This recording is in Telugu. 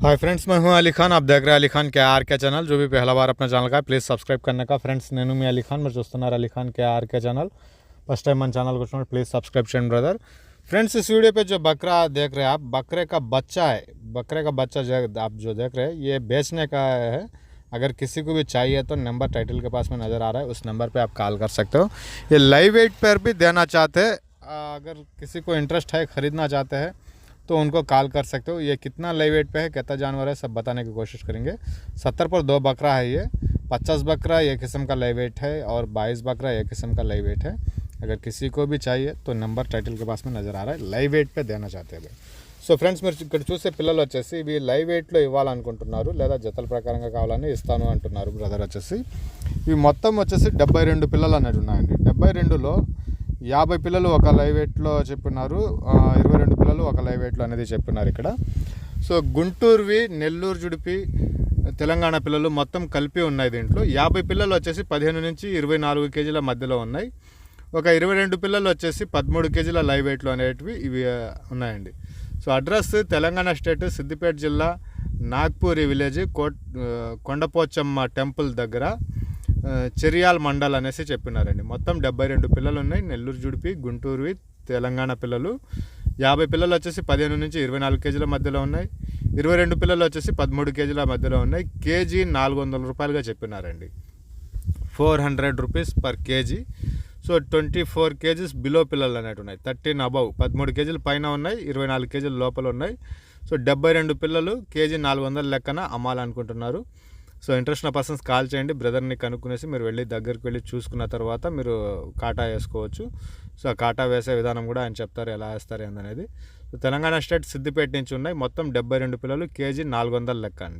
हाय फ्रेंड्स मैं हूँ अली खान। आप देख रहे हैं अली खान के आर के चैनल, जो भी पहला बार अपना चैनल का है प्लीज़ सब्सक्राइब करने का। फ्रेंड्स नैनू में अली खान मैं जोस्तनार अली खान के R K channel. First time मन चैनल को प्लीज़ सब्सक्राइब चैन ब्रदर फ्रेंड्स इस वीडियो पे जो बकरा देख रहे हैं आप, बकरे का बच्चा है। बकरे का बच्चा जो आप जो देख रहे हैं, ये बेचने का है। अगर किसी को भी चाहिए तो नंबर टाइटल के पास में नज़र आ रहा है, उस नंबर पर आप कॉल कर सकते हो। ये लाइव वेट पर भी देना चाहते हैं। अगर किसी को इंटरेस्ट है, ख़रीदना चाहते हैं तो उनको कॉल कर सकते हो ये कितना लाइव वेट पे है कितना जानवर है सब बताने की कोशिश करेंगे सत्तर पर दो बकरा है ये पचास बकरा ये किस्म का लाइव वेट है और बाईस बकरा ये किस्म का लाइव वेट है अगर किसी को भी चाहिए तो नंबर टाइटल के पास में नज़र आ रहा है లైవ్ వెయిట్ పే దేనా చాతే భాయ్ సో ఫ్రెండ్స్ మీరు ఇక్కడ చూసే పిల్లలు వచ్చేసి ఇవి లైవ్ వెయిట్లో ఇవ్వాలనుకుంటున్నారు లేదా జతల ప్రకారంగా కావాలని ఇస్తాను అంటున్నారు బ్రదర్ వచ్చేసి ఇవి మొత్తం వచ్చేసి డెబ్బై రెండు పిల్లలు అనేది ఉన్నాయండి డెబ్బై రెండులో యాభై పిల్లలు ఒక లైవ్ వెయిట్లో చెప్పినారు. ఇరవై రెండు పిల్లలు ఒక లైవ్ వెయిట్లో అనేది చెప్పినారు ఇక్కడ. సో గుంటూరువి నెల్లూరు జుడిపి తెలంగాణ పిల్లలు మొత్తం కలిపి ఉన్నాయి దీంట్లో. యాభై పిల్లలు వచ్చేసి పదిహేను నుంచి ఇరవై నాలుగు కేజీల మధ్యలో ఉన్నాయి. ఒక ఇరవై రెండు పిల్లలు వచ్చేసి పదమూడు కేజీల లైవ్ వెయిట్లు అనేటివి ఇవి ఉన్నాయండి. So address Telangana state Siddipet జిల్లా నాగ్పూరి విలేజ్ కోట్ కొండపోచమ్మ టెంపుల్ దగ్గర. చెరియాల్ మండల్ అనేసి చెప్పినారండి. మొత్తం డెబ్బై రెండు పిల్లలు ఉన్నాయి నెల్లూరు జుడిపి గుంటూరువి తెలంగాణ పిల్లలు. యాభై పిల్లలు వచ్చేసి పదిహేను నుంచి ఇరవై నాలుగు కేజీల మధ్యలో ఉన్నాయి. ఇరవై రెండు పిల్లలు వచ్చేసి పదమూడు కేజీల మధ్యలో ఉన్నాయి. కేజీ నాలుగు వందల రూపాయలుగా చెప్పినారండి. Four hundred rupees per KG. So twenty four KGs below పిల్లలు అనేవి ఉన్నాయి. Thirteen above. పదమూడు కేజీలు పైన ఉన్నాయి. ఇరవై నాలుగు కేజీలు లోపల ఉన్నాయి. సో డెబ్బై రెండు పిల్లలు కేజీ నాలుగు వందల లెక్కన అమ్మాలనుకుంటున్నారు. సో ఇంట్రెస్ట్ ఉన్న పర్సన్స్ కాల్ చేయండి బ్రదర్ని కనుక్కునేసి మీరు వెళ్ళి దగ్గరికి వెళ్ళి చూసుకున్న తర్వాత మీరు కాటా వేసుకోవచ్చు. సో ఆ కాటా వేసే విధానం కూడా ఆయన చెప్తారు ఎలా వేస్తారు ఏందనేది. సో తెలంగాణ స్టేట్ సిద్దిపేట నుంచి ఉన్నాయి. మొత్తం డెబ్బై రెండు పిల్లలు కేజీ నాలుగు వందల లెక్క అండి.